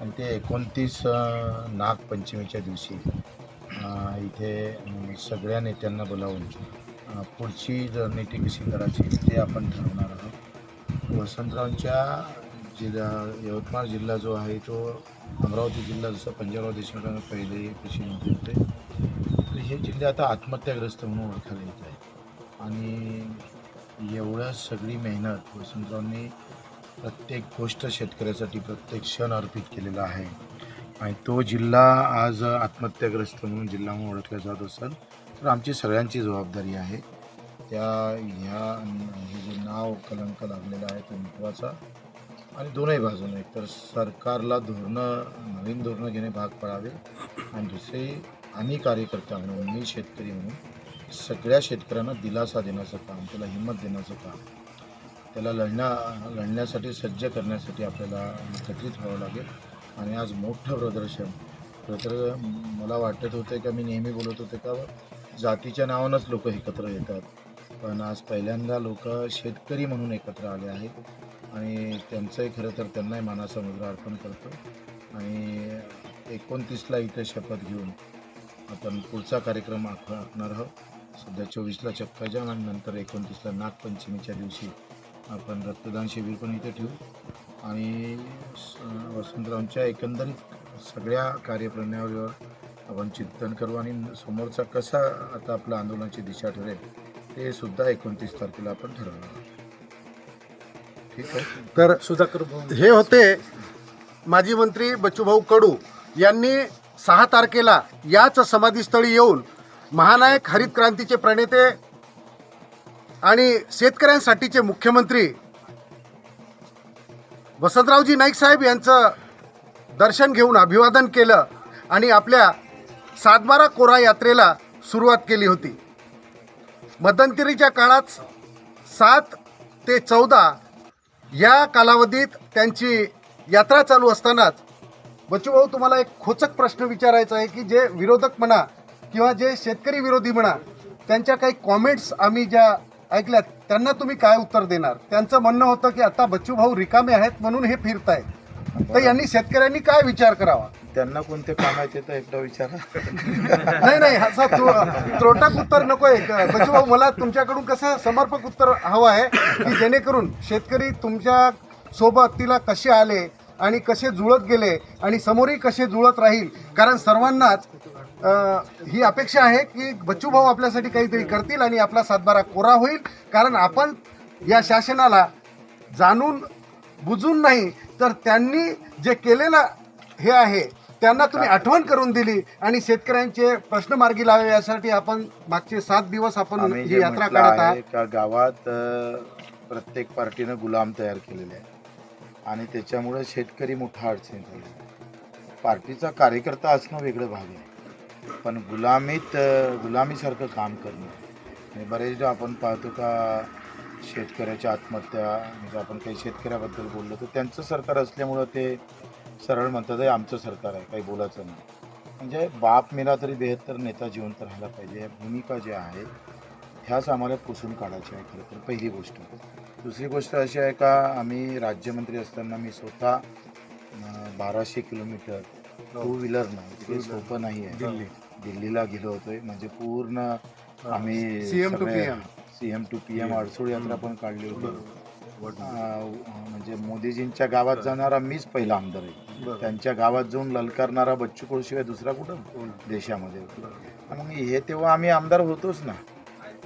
आणि ते एकोणतीस नागपंचमीच्या दिवशी इथे सगळ्या नेत्यांना बोलावून पुढची रणनीती कशी करायची ते आपण ठरवणार आहोत. वसंतरावांच्या जिल्हा यवतमाळ जिल्हा जो आहे तो अमरावती जिल्हा जसं पंजाबराव देशमुखांना पहिले कृषी मंत्री होते तर हे जिल्हे आता आत्महत्याग्रस्त म्हणून ओळखले येत आहे आणि एवढं सगळी मेहनत वसंतरावांनी प्रत्येक गोष्ट शेतकऱ्यासाठी प्रत्येक क्षण अर्पित केलेला आहे. आणि तो जिल्हा आज आत्महत्याग्रस्त म्हणून जिल्हा म्हणून ओळखला जात असेल तर आमची सगळ्यांची जबाबदारी आहे. त्या ह्या हे जे नाव कलंक लागलेलं आहे तो महत्त्वाचा. आणि दोनही बाजूने तर सरकारला धोरणं नवीन धोरणं घेणे भाग पडावे. आणि दुसरे आणि कार्यकर्ता म्हणून मी शेतकरी म्हणून सगळ्या शेतकऱ्यांना दिलासा देण्याचं काम त्याला हिंमत देण्याचं काम. त्याला लढण्या लढण्यासाठी सज्ज करण्यासाठी आपल्याला एकत्रित व्हावं लागेल. आणि आज मोठं प्रदर्शन. खरं तर मला वाटत होतं का मी नेहमी बोलत होते का जातीच्या नावानंच लोक एकत्र येतात. पण आज पहिल्यांदा लोक शेतकरी म्हणून एकत्र आले आहेत. आणि त्यांचंही खरं तर त्यांनाही मानाचा मुद्रा अर्पण करतो. आणि एकोणतीसला इथे शपथ घेऊन आपण पुढचा कार्यक्रम आख आखणार आहोत. सध्या चोवीसला चक्काजाम आणि नंतर एकोणतीसला नागपंचमीच्या दिवशी आपण रक्तदान शिबिर पण इथे ठेवू. आणि वसंतरावांच्या एकंदरीत सगळ्या कार्यप्रणालीवर आपण चिंतन करू आणि समोरचा कसा आता आपल्या आंदोलनाची दिशा ठरेल ते सुद्धा एकोणतीस तारखेला आपण ठरवणार. ठीक आहे? तर सुधाकर हे होते माजी मंत्री बच्चूभाऊ कडू यांनी सहा तारखेला याच समाधीस्थळी येऊन महानायक हरित क्रांतीचे प्रणेते आणि शेतकऱ्यांसाठीचे मुख्यमंत्री वसंतरावजी नाईक साहेब यांचं दर्शन घेऊन अभिवादन केलं आणि आपल्या सातबारा कोरा यात्रेला सुरुवात केली होती. मध्यंतरीच्या काळात सात ते चौदा या कालावधीत त्यांची यात्रा चालू असतानाच बच्चूभाऊ तुम्हाला एक खोचक प्रश्न विचारायचा आहे की जे विरोधक म्हणा किंवा जे शेतकरी विरोधी म्हणा त्यांच्या काही कॉमेंट्स आम्ही ज्या ऐकल्यात. त्यांना तुम्ही काय उत्तर देणार? त्यांचं म्हणणं होतं की आता बच्चूभाऊ रिकामे आहेत म्हणून हे फिरतायत. तर यांनी शेतकऱ्यांनी काय विचार करावा? त्यांना कोणते काम आहे ते तर एकदा विचारा. नाही नाही असं त्रो- त्रोटक उत्तर नको आहे. बच्चूभाऊ मला तुमच्याकडून कसं समर्पक उत्तर हवं आहे की जेणेकरून शेतकरी तुमच्यासोबत तिला कसे आले आणि कसे जुळत गेले आणि समोरही कसे जुळत राहील? कारण सर्वांनाच ही अपेक्षा आहे की बच्चूभाऊ आपल्यासाठी काहीतरी करतील आणि आपला सातबारा कोरा होईल. कारण आपण या शासनाला जाणून बुजून नाही तर त्यांनी जे केलेलं हे आहे त्यांना तुम्ही आठवण करून दिली आणि शेतकऱ्यांचे प्रश्न मार्गी लावे यासाठी आपण मागचे सात दिवस आपण ही यात्रा काढत आहे आहात. गावात प्रत्येक पार्टीनं गुलाम तयार केलेले आहे. आणि त्याच्यामुळे शेतकरी मोठा अडचणीत आला पार्टीचा कार्यकर्ता असणं वेगळं भाग आहे. पण गुलामीत गुलामीसारखं काम करणं. आणि बरेचदा आपण पाहतो का शेतकऱ्याच्या आत्महत्या म्हणजे आपण काही शेतकऱ्याबद्दल बोललो तर त्यांचं सरकार असल्यामुळं ते सरळ म्हणतात आहे आमचं सरकार आहे काही बोलायचं नाही. म्हणजे बाप मेला तरी बेहत्तर नेता जिवंत राहायला पाहिजे. या भूमिका ज्या आहेत ह्याच आम्हाला पुसून काढायच्या आहे खरं तर पहिली गोष्ट. दुसरी गोष्ट अशी आहे का आम्ही राज्यमंत्री असताना मी स्वतः बाराशे किलोमीटर टू व्हीलरनं ते सोपं नाही आहे. दिल्ली. दिल्लीला गेलो होतोय म्हणजे पूर्ण आम्ही CM to PM. C M to P M Adsul यात्रा पण काढली होती. म्हणजे मोदीजींच्या गावात जाणारा मीच पहिला आमदार आहे. त्यांच्या गावात जाऊन ललकारणारा बच्चू कडूशिवाय दुसरा कुठं? देशामध्ये. मग हे तेव्हा आम्ही आमदार होतोच ना.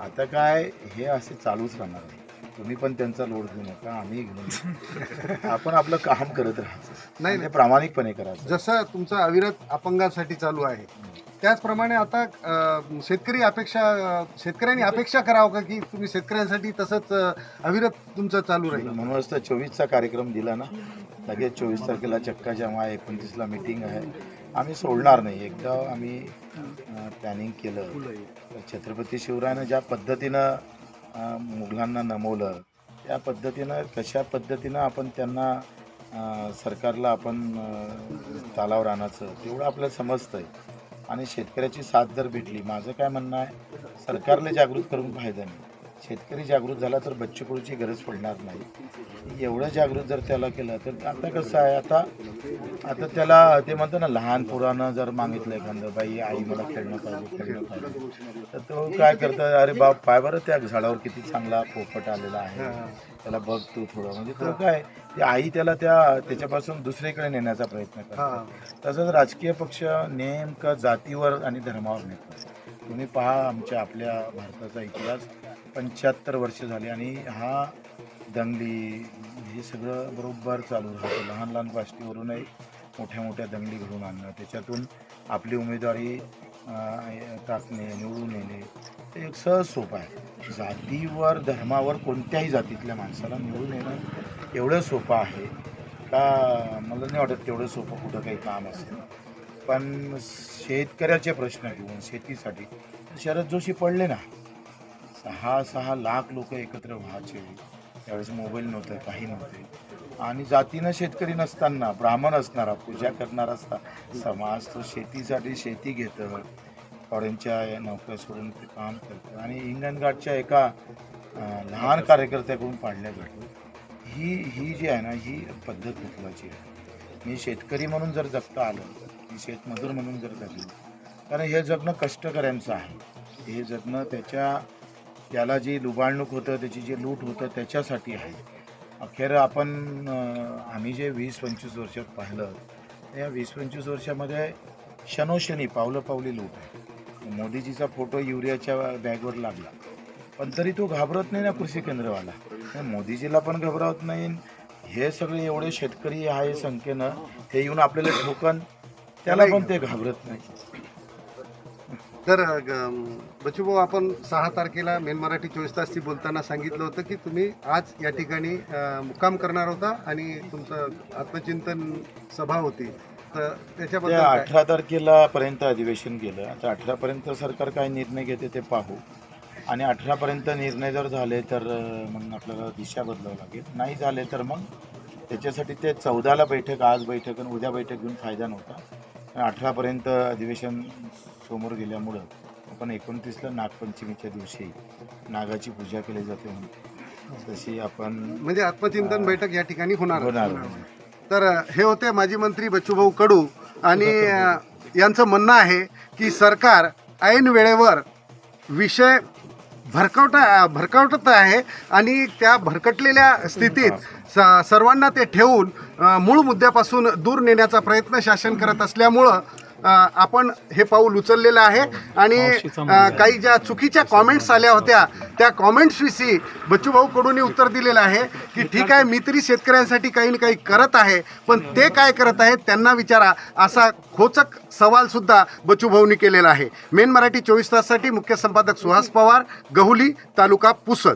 आता काय हे असे चालूच राहणार आहे तुम्ही पण त्यांचा लोड घेऊ नका आम्ही घेऊ नका. आपण आपलं काम करत राहायचं नाही, नाही. ते प्रामाणिकपणे करायचं. जसं तुमचं अविरत अपंगासाठी चालू आहे त्याचप्रमाणे आता शेतकरी अपेक्षा शेतकऱ्यांनी अपेक्षा करावं का की तुम्ही शेतकऱ्यांसाठी तसंच अविरत तुमचं चालू राहील? म्हणूनच तर चोवीसचा कार्यक्रम दिला ना. लगेच चोवीस तारखेला चक्का जमा आहे एकोणतीसला मिटिंग आहे. आम्ही सोडणार नाही. एकदा आम्ही प्लॅनिंग केलं. तर छत्रपती शिवरायानं ज्या पद्धतीनं अं, मुघलांना नमवलं. त्या पद्धतीनं कशा पद्धतीनं आपण त्यांना सरकारला आपण तालावर आणायचं तेवढं आपल्याला समजतं आहे आणि शेतकऱ्याची साथ जर भेटली माझं काय म्हणणं आहे सरकारला जागृत करून फायदा नाही. शेतकरी जागृत झाला तर बच्चू कडूची गरज पडणार नाही. एवढं जागृत जर त्याला केलं तर आता कसं आहे आता आता त्याला ते म्हणतो ना लहान पोरानं जर मागितलं एखादं बाई आई मला खेळणं पाहिजे खेळणं पाहिजे. तर तो काय करतो अरे बाप पाय बरं त्या झाडावर किती चांगला पोपट आलेला आहे. त्याला बघ तू थोडं. म्हणजे तो काय ती आई त्याला त्या त्याच्यापासून दुसरीकडे नेण्याचा प्रयत्न करतो. हा. तसंच राजकीय पक्ष नेमकं जातीवर आणि धर्मावर नेतात तुम्ही पहा आमच्या आपल्या भारताचा इतिहास. पंच्याहत्तर वर्ष झाली आणि हा दंगली हे सगळं बरोबर चालू राहतं. लहान लहान गोष्टीवरूनही मोठ्या मोठ्या दंगली घडून आणणं. त्याच्यातून आपली उमेदवारी टाकणे निवडून येणे ते एक सहज सोपं आहे. जातीवर धर्मावर कोणत्याही जातीतल्या माणसाला निवडून येणं एवढं सोपं आहे का? मला नाही वाटत तेवढं सोपं कुठं काही काम असेल. पण शेतकऱ्याचे प्रश्न घेऊन शेतीसाठी शरद जोशी पडले ना. सहा सहा लाख लोक एकत्र व्हायचे. त्यावेळेस मोबाईल नव्हतं काही नव्हते. आणि जातीनं शेतकरी नसताना ब्राह्मण असणारा पूजा करणारा असता समाज तो शेतीसाठी शेती घेतं. फॉरेनच्या या सोडून ते काम करतं. आणि इंगणघाटच्या एका लहान कार्यकर्त्याकडून पाडल्या जातो. ही ही जी आहे ना ही पद्धत महत्त्वाची आहे. मी शेतकरी म्हणून जर जगता आलं मी शेतमजूर म्हणून जर जगलो कारण हे जगणं कष्टकऱ्यांचं आहे. हे जगणं त्याच्या त्याला जी लुबाळणूक होतं त्याची जी लूट होतं त्याच्यासाठी आहे. अखेर आपण आम्ही जे वीस पंचवीस वर्षात पाहिलं या वीस पंचवीस वर्षामध्ये क्षणोक्षणी पावलं पावली लूट आहे. मोदीजीचा फोटो युरियाच्या बॅगवर लागला. पण तरी तो घाबरत नाही ना कृषी केंद्रवाला. मोदीजीला पण घाबरवत नाही. हे सगळे एवढे शेतकरी आहे संख्येनं हे येऊन आपल्याला ठोकन त्याला पण ते घाबरत नाही. तर बच्चूभाऊ आपण सहा तारखेला मेन मराठी चोवीस तासची बोलताना सांगितलं होतं की तुम्ही आज या ठिकाणी मुक्काम करणार होता आणि तुमचं आत्मचिंतन सभा होती. तर त्याच्याबद्दल? अठरा तारखेला पर्यंत अधिवेशन गेलं. आता अठरापर्यंत सरकार काय निर्णय घेते ते पाहू. आणि अठरापर्यंत निर्णय जर झाले तर मग आपल्याला दिशा बदलावं लागेल. नाही झाले तर मग त्याच्यासाठी ते चौदाला बैठक आज बैठक आणि उद्या बैठक घेऊन फायदा नव्हता. अठरापर्यंत अधिवेशन समोर गेल्यामुळं आपण एकोणतीसला नागपंचमीच्या दिवशी नागाची पूजा केली जाते म्हणून. तशी आपण म्हणजे आत्मचिंतन बैठक या ठिकाणी होणार. होणार. तर हे होते माजी मंत्री बच्चूभाऊ कडू आणि यांचं म्हणणं आहे की सरकार ऐन वेळेवर विषय भरकवता भरकवटत आहे आणि त्या भरकटलेल्या स्थितीत स- सर्वांना ते ठेवून मूळ मुद्द्यापासून दूर नेण्याचा प्रयत्न शासन करत असल्यामुळं आपण हे पाऊल उचललेलं आहे. आणि काही ज्या चुकीच्या कॉमेंट्स आल्या होत्या त्या कॉमेंट्सविषयी बच्चूभाऊ कडून उत्तर दिलेलं आहे की ठीक आहे मी तरी शेतकऱ्यांसाठी काही ना काही करत आहे पण ते काय करत आहेत त्यांना विचारा असा खोचक सवाल सुद्धा बच्चूभाऊनी केलेला आहे. मेन मराठी चोवीस ताससाठी मुख्य संपादक सुहास पवार गहुली तालुका पुसद.